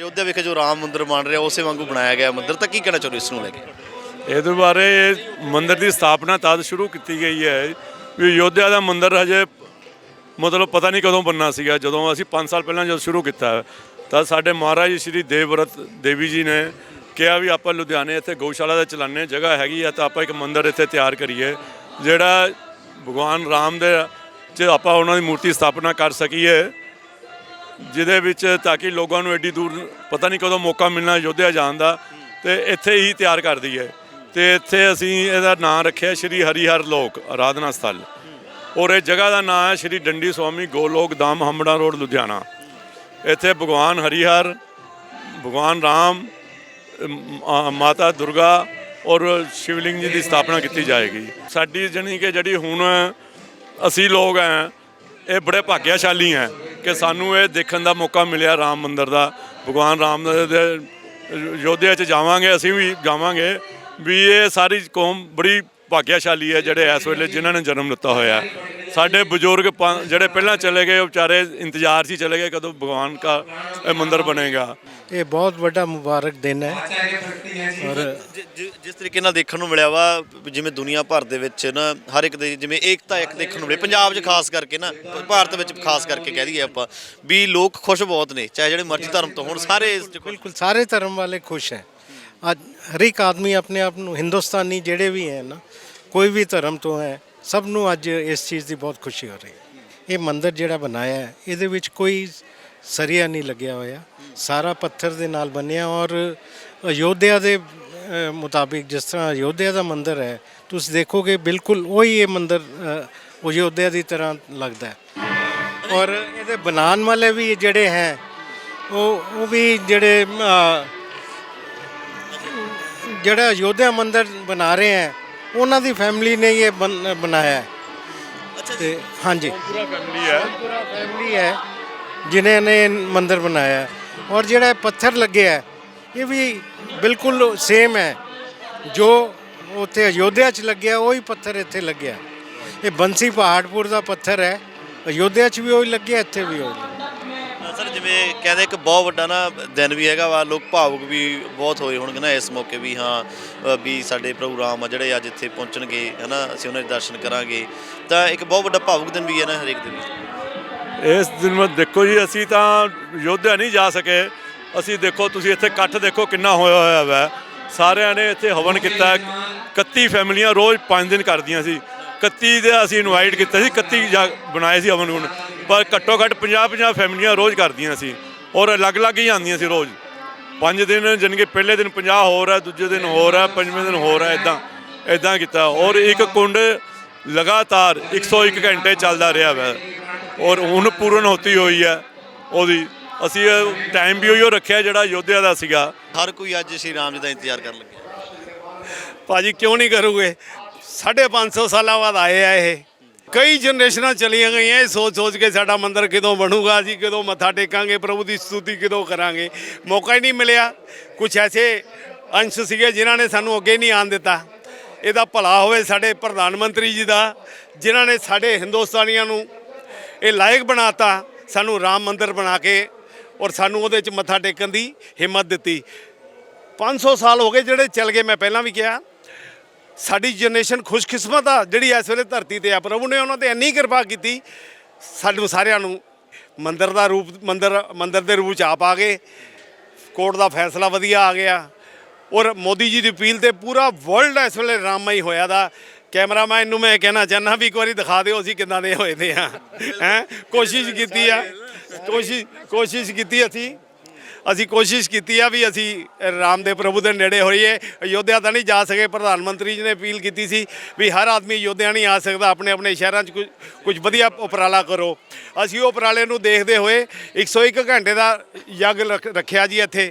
ਅਯੋਧਿਆ ਵਿਖੇ ਜੋ ਰਾਮ ਮੰਦਿਰ ਬਣ ਰਿਹਾ, ਉਸੇ ਵਾਂਗੂ ਬਣਾਇਆ ਗਿਆ ਮੰਦਿਰ, ਤਾਂ ਕੀ ਕਹਿਣਾ ਚਾਹੁੰਦੇ ਇਸ ਨੂੰ ਲੈ ਕੇ? ਇਹਦੇ ਬਾਰੇ ਇਹ ਮੰਦਿਰ ਦੀ ਸਥਾਪਨਾ ਤਦ ਸ਼ੁਰੂ ਕੀਤੀ ਗਈ ਹੈ। ਵੀ ਅਯੋਧਿਆ ਦਾ ਮੰਦਿਰ ਹਜੇ ਮਤਲਬ ਪਤਾ ਨਹੀਂ ਕਦੋਂ ਬੰਨਾ ਸੀਗਾ, ਜਦੋਂ ਅਸੀਂ 5 ਸਾਲ ਪਹਿਲਾਂ ਜਦੋਂ ਸ਼ੁਰੂ ਕੀਤਾ। ਤਾਂ ਸਾਡੇ ਮਹਾਰਾਜ ਸ਼੍ਰੀ ਦੇਵਵਰਤ ਦੇਵੀ ਜੀ ਨੇ ਕਿਹਾ ਵੀ ਆਪਾਂ ਲੁਧਿਆਣੇ ਇੱਥੇ ਗਊਸ਼ਾਲਾ ਦਾ ਚਲਾਣੇ ਜਗ੍ਹਾ ਹੈਗੀ ਆ, ਤਾਂ ਆਪਾਂ ਇੱਕ ਮੰਦਿਰ ਇੱਥੇ ਤਿਆਰ ਕਰੀਏ, ਜਿਹੜਾ ਭਗਵਾਨ ਰਾਮ ਦੇ ਚ ਆਪਾਂ ਉਹਨਾਂ ਦੀ ਮੂਰਤੀ ਸਥਾਪਨਾ ਕਰ ਸਕੀਏ। ਜਿਹਦੇ ਵਿੱਚ ਤਾਂ ਕਿ ਲੋਕਾਂ ਨੂੰ ਐਡੀ ਦੂਰ, ਪਤਾ ਨਹੀਂ ਕਦੋਂ ਮੌਕਾ ਮਿਲਣਾ ਅਯੋਧਿਆ ਜਾਣ ਦਾ, ਤੇ ਇੱਥੇ ਹੀ ਤਿਆਰ ਕਰਦੀ ਹੈ। ਤੇ ਇੱਥੇ ਅਸੀਂ ਇਹਦਾ ਨਾਮ ਰੱਖਿਆ ਸ਼੍ਰੀ ਹਰੀਹਰ ਲੋਕ ਆਰਾਧਨਾ ਸਥਲ। ਔਰ ਇਹ ਜਗ੍ਹਾ ਦਾ ਨਾਮ ਹੈ ਸ਼੍ਰੀ ਡੰਡੀ ਸਵਾਮੀ ਗੋਲੋਕ ਧਾਮ ਹੰਬੜਾ ਰੋਡ, ਲੁਧਿਆਣਾ। ਇੱਥੇ ਭਗਵਾਨ ਹਰੀਹਰ, ਭਗਵਾਨ ਰਾਮ ਮਾਤਾ ਦੁਰਗਾ ਔਰ ਸ਼ਿਵਲਿੰਗ ਜੀ ਦੀ ਸਥਾਪਨਾ ਕੀਤੀ ਜਾਏਗੀ। ਸਾਡੀ ਜਣੀ ਕਿ ਜਿਹੜੀ ਹੁਣ ਅਸੀਂ ਲੋਕ ਆ ਇਹ ਬੜੇ ਭਾਗਿਆਸ਼ਾਲੀ ਹੈ। ਕਿ ਸਾਨੂੰ ਇਹ ਦੇਖਣ ਦਾ ਮੌਕਾ ਮਿਲਿਆ ਰਾਮ ਮੰਦਿਰ ਦਾ। ਭਗਵਾਨ ਰਾਮ ਦੇ ਯੋਧਿਆ ਚ ਜਾਵਾਂਗੇ, ਅਸੀਂ ਵੀ ਜਾਵਾਂਗੇ। ਵੀ ਇਹ ਸਾਰੀ ਕੌਮ ਬੜੀ ਭਾਗਿਆਸ਼ਾਲੀ ਹੈ ਜਿਹੜੇ ਇਸ ਵੇਲੇ ਜਿਨ੍ਹਾਂ ਨੇ ਜਨਮ ਲਿੱਤਾ ਹੋਇਆ। ਸਾਡੇ ਬਜ਼ੁਰਗ ਪੰ- ਜਿਹੜੇ ਪਹਿਲਾਂ ਚਲੇ ਗਏ ਉਹ ਵਿਚਾਰੇ ਇੰਤਜ਼ਾਰ 'ਚ ਹੀ ਚਲੇ ਗਏ ਕਦੋਂ ਭਗਵਾਨ ਦਾ ਇਹ ਮੰਦਿਰ ਬਣੇਗਾ। ਇਹ ਬਹੁਤ ਵੱਡਾ ਮੁਬਾਰਕ ਦਿਨ ਹੈ। ਔਰ ਜਿਸ ਤਰੀਕੇ ਨਾਲ ਦੇਖਣ ਨੂੰ ਮਿਲਿਆ ਵਾ ਜਿਵੇਂ ਦੁਨੀਆ ਭਰ ਦੇ ਵਿੱਚ ਨਾ ਹਰ ਇੱਕ ਦੇ ਜਿਵੇਂ ਏਕਤਾ ਇੱਕ ਦੇਖਣ ਨੂੰ ਮਿਲੇ ਪੰਜਾਬ 'ਚ ਖਾਸ ਕਰਕੇ ਨਾ ਭਾਰਤ ਵਿੱਚ ਖਾਸ ਕਰਕੇ ਕਹਿ ਦਈਏ ਆਪਾਂ ਵੀ ਲੋਕ ਖੁਸ਼ ਬਹੁਤ ਨੇ ਚਾਹੇ ਜਿਹੜੇ ਮਰਜ਼ੀ ਧਰਮ ਤੋਂ ਹੋਣ ਸਾਰੇ ਬਿਲਕੁਲ ਸਾਰੇ ਧਰਮ ਵਾਲੇ ਖੁਸ਼ ਹੈ। ਅੱਜ ਹਰ ਇੱਕ ਆਦਮੀ ਆਪਣੇ ਆਪ ਨੂੰ ਹਿੰਦੁਸਤਾਨੀ ਜਿਹੜੇ ਵੀ ਹੈ ਨਾ ਕੋਈ ਵੀ ਧਰਮ ਤੋਂ ਹੈ ਸਭ ਨੂੰ ਅੱਜ ਇਸ ਚੀਜ਼ ਦੀ ਬਹੁਤ ਖੁਸ਼ੀ ਹੋ ਰਹੀ ਹੈ। ਇਹ ਮੰਦਿਰ ਜਿਹੜਾ ਬਣਾਇਆ ਹੈ ਇਹਦੇ ਵਿੱਚ ਕੋਈ ਸਰੀਆ ਨਹੀਂ ਲੱਗਿਆ ਹੋਇਆ। ਸਾਰਾ ਪੱਥਰ ਦੇ ਨਾਲ ਬਣਿਆ ਔਰ ਅਯੋਧਿਆ ਦੇ ਅ, ਮੁਤਾਬਿਕ ਜਿਸ ਤਰ੍ਹਾਂ ਅਯੋਧਿਆ ਦਾ ਮੰਦਿਰ ਹੈ ਤੁਸੀਂ ਦੇਖੋਗੇ ਬਿਲਕੁਲ ਉਹੀ ਇਹ ਮੰਦਿਰ ਅ, ਅਯੋਧਿਆ ਦੀ ਤਰ੍ਹਾਂ ਲੱਗਦਾ ਹੈ। ਔਰ ਇਹਦੇ ਬਣਾਉਣ ਵਾਲੇ ਵੀ ਜਿਹੜੇ ਹੈ ਉਹ ਉਹ ਵੀ ਜਿਹੜੇ ਅ, ਜਿਹੜਾ ਅਯੋਧਿਆ ਮੰਦਿਰ ਬਣਾ ਰਹੇ ਹੈ ਉਹਨਾਂ ਦੀ ਫੈਮਿਲੀ ਨੇ ਇਹ ਬਣ- ਬਣਾਇਆ ਹੈ। ਤੇ ਹਾਂਜੀ। ਪੂਰਾ ਫੈਮਿਲੀ ਹੈ। ਪੂਰਾ ਫੈਮਿਲੀ ਹੈ ਜਿਨ੍ਹਾਂ ਨੇ ਮੰਦਿਰ ਬਣਾਇਆ ਹੈ। ਔਰ ਜਿਹੜਾ ਇਹ ਪੱਥਰ ਲੱਗਿਆ ਹੈ, ਇਹ ਵੀ ਬਿਲਕੁਲ ਸੇਮ ਹੈ। ਜੋ ਉੱਥੇ ਅਯੋਧਿਆ 'ਚ ਲੱਗਿਆ ਉਹੀ ਪੱਥਰ ਇੱਥੇ ਲੱਗਿਆ। ਇਹ ਬੰਸੀ ਪਹਾੜਪੁਰ ਦਾ ਪੱਥਰ ਹੈ। ਅਯੋਧਿਆ 'ਚ ਵੀ ਉਹੀ ਲੱਗਿਆ ਇੱਥੇ ਵੀ ਉਹੀ ਲੱਗਿਆ। ਸਰ ਕਹਿੰਦੇ ਇੱਕ ਬਹੁਤ ਵੱਡਾ ਨਾ ਦਿਨ ਵੀ ਹੈਗਾ ਵਾ, ਲੋਕ ਭਾਵੁਕ ਵੀ ਬਹੁਤ ਹੋਏ ਹੋਣਗੇ ਨਾ ਇਸ ਮੌਕੇ ਵੀ, ਹਾਂ ਵੀ ਸਾਡੇ ਪ੍ਰਭੂ ਰਾਮ ਆ ਜਿਹੜੇ ਅੱਜ ਇੱਥੇ ਪਹੁੰਚਣਗੇ, ਹਨਾ, ਅਸੀਂ ਉਹਨਾਂ ਦੇ ਦਰਸ਼ਨ ਕਰਾਂਗੇ। ਤਾਂ ਇੱਕ ਬਹੁਤ ਵੱਡਾ ਭਾਵੁਕ ਦਿਨ ਵੀ ਹੈ ਨਾ ਹਰੇਕ ਦੇ ਵਿੱਚ ਇਸ ਦਿਨ ਵਿੱਚ ਦੇਖੋ ਜੀ, ਅਸੀਂ ਤਾਂ ਯੋਧਿਆ ਨਹੀਂ ਜਾ ਸਕੇ। ਅਸੀਂ ਦੇਖੋ, ਤੁਸੀਂ ਇੱਥੇ ਇਕੱਠ ਦੇਖੋ ਕਿੰਨਾ ਹੋਇਆ ਹੋਇਆ ਵੈ। ਸਾਰਿਆਂ ਨੇ ਇੱਥੇ ਹਵਨ ਕੀਤਾ। ਹੈ। 31 ਫੈਮਲੀਆਂ ਰੋਜ਼ 5 ਦਿਨ ਕਰਦੀਆਂ ਸੀ। 31 ਦੇ ਅਸੀਂ ਇਨਵਾਈਟ ਕੀਤਾ ਸੀ 31 ਜਾ- ਬਣਾਏ ਸੀ ਹਵਨ ਹੁਣ ਪਰ ਘੱਟੋ ਘੱਟ 50 50 ਫੈਮਲੀਆਂ ਰੋਜ਼ ਕਰਦੀਆਂ ਸੀ ਔਰ ਅਲੱਗ-ਅਲੱਗ ਹੀ ਆਉਂਦੀਆਂ ਸੀ ਰੋਜ਼। ਪੰਜ ਦਿਨ ਜਾਣੀ ਕਿ ਪਹਿਲੇ ਦਿਨ 50 ਹੋਰ ਹੈ ਦੂਜੇ ਦਿਨ ਹੋਰ ਹੈ ਪੰਜਵੇਂ ਦਿਨ ਹੋਰ ਹੈ ਇਦਾਂ ਇਦਾਂ ਕੀਤਾ। ਔਰ ਇੱਕ ਕੁੰਡ ਲਗਾਤਾਰ 101 ਘੰਟੇ ਚੱਲਦਾ ਰਿਹਾ ਵੈ। ਔਰ ਹੁਣ ਪੂਰਨ ਹੋਤੀ ਹੋਈ ਹੈ ਉਹਦੀ। ਅਸੀਂ ਟਾਈਮ ਵੀ ਉਹੀਓ ਰੱਖਿਆ ਜਿਹੜਾ ਯੋਧਿਆ ਦਾ ਸੀਗਾ। ਹਰ ਕੋਈ ਅੱਜ ਸ਼੍ਰੀ ਰਾਮ ਜੀ ਦਾ ਇੰਤਜ਼ਾਰ ਕਰਨ ਲੱਗਿਆ। ਭਾਜੀ ਕਿਉਂ ਨਹੀਂ ਕਰੋਗੇ? 550 ਸਾਲਾਂ ਬਾਅਦ ਆਏ ਆ ਇਹ। ਕਈ ਜਨਰੇਸ਼ਨਾਂ ਚਲੀਆਂ ਗਈਆਂ, ਇਹ ਸੋਚ ਸੋਚ ਕੇ ਸਾਡਾ ਮੰਦਿਰ ਕਿਦੋਂ ਬਣੂਗਾ, ਅਸੀਂ ਕਦੋਂ ਮੱਥਾ ਟੇਕਾਂਗੇ, ਪ੍ਰਭੂ ਦੀ ਸਤੁਤੀ ਕਿਦੋਂ ਕਰਾਂਗੇ। ਮੌਕਾ ਹੀ ਨਹੀਂ ਮਿਲਿਆ। ਕੁਝ ਐਸੇ ਅੰਸ਼ ਸੀਗੇ ਜਿਨ੍ਹਾਂ ਨੇ ਸਾਨੂੰ ਅੱਗੇ ਨਹੀਂ ਆਣ ਦਿੱਤਾ। ਇਹਦਾ ਭਲਾ ਹੋਵੇ ਸਾਡੇ ਪ੍ਰਧਾਨ ਮੰਤਰੀ ਜੀ ਦਾ, ਜਿਨ੍ਹਾਂ ਨੇ ਸਾਡੇ ਹਿੰਦੁਸਤਾਨੀਆਂ ਨੂੰ ਇਹ ਲਾਇਕ ਬਣਾਤਾ, ਸਾਨੂੰ ਰਾਮ ਮੰਦਿਰ ਬਣਾ ਕੇ ਔਰ ਸਾਨੂੰ ਉਹਦੇ 'ਚ ਮੱਥਾ ਟੇਕਣ ਦੀ ਹਿੰਮਤ ਦਿੱਤੀ। 500 ਸਾਲ ਹੋ ਗਏ ਜਿਹੜੇ ਚੱਲ ਗਏ, ਮੈਂ ਪਹਿਲਾਂ ਵੀ ਕਿਹਾ ਸਾਡੀ ਜਨਰੇਸ਼ਨ ਖੁਸ਼ਕਿਸਮਤ ਆ ਜਿਹੜੀ ਇਸ ਵੇਲੇ ਧਰਤੀ ਤੇ ਆ। ਪ੍ਰਭੂ ਨੇ ਉਹਨਾਂ ਤੇ ਇੰਨੀ ਕਿਰਪਾ ਕੀਤੀ ਸਾਨੂੰ ਸਾਰਿਆਂ ਨੂੰ ਮੰਦਿਰ ਦਾ ਰੂਪ ਮੰਦਿਰ ਮੰਦਿਰ ਦੇ ਰੂਪ ਚ ਆਪ ਆ ਗਏ। ਕੋਰਟ ਦਾ ਫੈਸਲਾ ਵਧੀਆ ਆ ਗਿਆ। ਔਰ ਮੋਦੀ ਜੀ ਦੀ ਅਪੀਲ ਤੇ ਪੂਰਾ ਵਰਲਡ ਇਸ ਵੇਲੇ ਰਾਮਮਈ ਹੋਇਆ ਦਾ। ਕੈਮਰਾਮੈਨ ਨੂੰ ਮੈਂ ਕਹਿਣਾ ਚਾਹੁੰਦਾ ਵੀ ਇੱਕ ਵਾਰੀ ਦਿਖਾ ਦਿਓ ਅਸੀਂ ਕਿੱਦਾਂ ਦੇ ਹੋਏ ਦੇ ਆ। ਹੈ? ਕੋਸ਼ਿਸ਼ ਕੀਤੀ ਆ। ਕੋਸ਼ਿਸ਼ ਕੋਸ਼ਿਸ਼ ਕੀਤੀ ਅਸੀਂ। ਅਸੀਂ ਕੋਸ਼ਿਸ਼ ਕੀਤੀ ਆ ਵੀ ਅਸੀਂ ਰਾਮ ਦੇ ਪ੍ਰਭੂ ਦੇ ਨੇੜੇ ਹੋਈਏ। ਅਯੋਧਿਆ ਤਾਂ ਨਹੀਂ ਜਾ ਸਕੇ, ਪ੍ਰਧਾਨ ਮੰਤਰੀ ਜੀ ਨੇ ਅਪੀਲ ਕੀਤੀ ਸੀ ਵੀ ਹਰ ਆਦਮੀ ਅਯੋਧਿਆ ਨਹੀਂ ਆ ਸਕਦਾ, ਆਪਣੇ ਆਪਣੇ ਸ਼ਹਿਰਾਂ 'ਚ ਕੁਝ ਕੁਝ ਵਧੀਆ ਉਪਰਾਲਾ ਕਰੋ। ਅਸੀਂ ਉਹ ਉਪਰਾਲੇ ਨੂੰ ਦੇਖਦੇ ਹੋਏ 101 ਘੰਟੇ ਦਾ ਯੱਗ ਰੱਖ- ਰੱਖਿਆ ਜੀ ਇੱਥੇ।